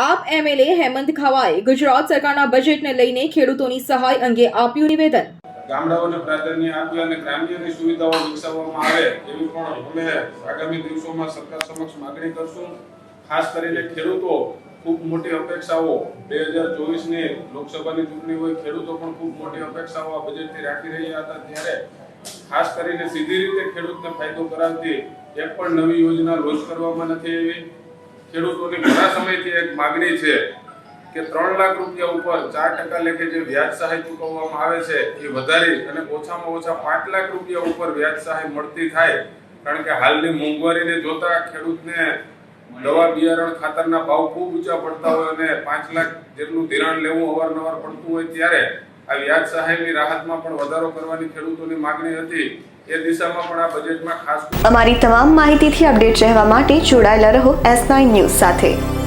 આપ એમએલએ હેમંત ખાવાએ ગુજરાત સરકારના બજેટને લઈને ખેડૂતોની સહાય અંગે આપ્યું નિવેદન. ગામડાઓને પ્રાધાન્ય આપી અને ગ્રામ્યની સુવિધાઓ વિકસાવવામાં આવે એવી પણ અમે આગામી દિવસોમાં સરકાર સમક્ષ માગણી કરશું. ખાસ કરીને ખેડૂતો ખૂબ મોટી અપેક્ષાઓ બે હજાર ચોવીસની લોકસભાની ચૂંટણી હોય ખેડૂતો પણ ખૂબ મોટી અપેક્ષાઓ આ બજેટથી રાખી રહ્યા હતા ત્યારે ખાસ કરીને સીધી રીતે ખેડૂતને ફાયદો કરાવતી એક પણ નવી યોજના લોન્ચ કરવામાં નથી આવી. ખેડૂતોની ઘણા સમયથી એક માગણી છે કે ત્રણ લાખ રૂપિયા ઉપર ચાર ટકા લેખે જે વ્યાજ સહાય ચૂકવવામાં આવે છે, એ વધારી અને ઓછામાં ઓછા પાંચ લાખ રૂપિયા ઉપર વ્યાજ સહાય મળતી થાય, કારણ કે હાલની મોંઘવારીને જોતા ખેડૂતને દવા બિયારણ ખાતરના ભાવ ખૂબ ઊંચા પડતા હોય અને પાંચ લાખ જેટલું ધિરાણ લેવું અવારનવાર પડતું હોય ત્યારે આ વ્યાજ રાહતમાં પણ વધારો કરવાની ખેડૂતોની માંગણી હતી. એ દિશામાં પણ આ બજેટમાં ખાસ અમારી તમામ માહિતીથી અપડેટ રહેવા માટે જોડાયેલા રહો એસ ન્યૂઝ સાથે.